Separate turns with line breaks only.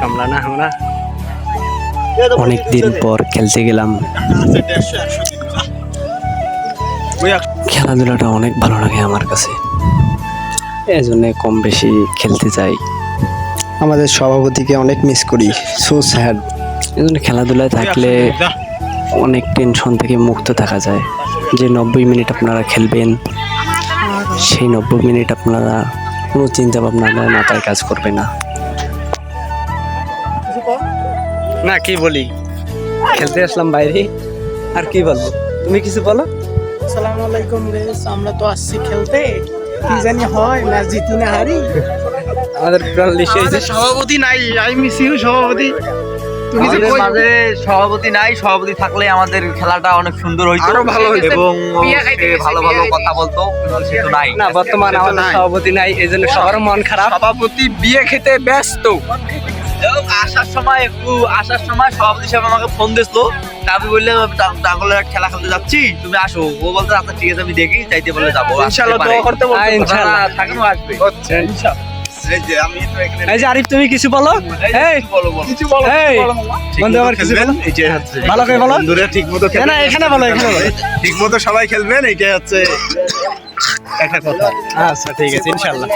কামলা না আমরা অনেক দিন পর খেলতে গেলাম। খেলাধুলাটা অনেক ভালো লাগে আমার কাছে। এই কম বেশি খেলতে যাই
আমাদের সভাপতিকে অনেক মিস করি। সো স্যাড
এই জন্য খেলাধুলায় থাকলে অনেক টেনশন থেকে মুক্ত থাকা যায়। যে নব্বই মিনিট আপনারা খেলবেন সেই নব্বই মিনিট আপনারা কোনো চিন্তা ভাবনা আপনার মাথায় কাজ করবে না। না কি বলি? খেলতে আসলাম বাইরে। আর কি বলব? তুমি কিছু বলো?
আসসালামু আলাইকুম আমরা তো আসছি খেলতে। কি জানি হয় ম্যাচ জিতি না হারি।
আমাদের প্রাণ এই যে
সভাপতি নাই আই মিস ইউ সভাপতি। তুমি যে কই
মাঝে সভাপতি নাই সভাপতি থাকলে আমাদের খেলাটা অনেক সুন্দর হইতো
আরও ভালো হইতো।
এবং ভালো ভালো কথা বলতো কিন্তু সে তো নাই।
না বর্তমান আমাদের সভাপতি নাই এই জন্য সবার মন খারাপ।
সভাপতি বিয়ে খেতে ব্যস্ত।
আসার সময় একটু আসার সময় সভাপতি সাহেব আমাকে ফোন দিছিল তা আমি বললাম তাহলে খেলা খেলতে যাচ্ছি? তুমি আসো। ও বলতে আচ্ছা ঠিক আছে আমি দেখি চাইতে বলে যাব আসতে
ইনশাআল্লাহ
পারে।
দোয়া করতে
হ্যাঁ, ইনশাআল্লাহ।
আসবে।
তো এখানে
এই যে আরিফ তুমি কিছু বলো? এই
বলো বলো। কিছু বলো
এই, বন্ধু আমার কিছু বলো?
এটাই হচ্ছে
ভালো করে বলো?
বন্ধুরা ঠিক মতো
না, না এখানে বলো এখানে বলো।
ঠিক মতো সবাই খেলবেন? এটাই হচ্ছে একটা কথা।
আচ্ছা ঠিক আছে ইনশাল্লাহ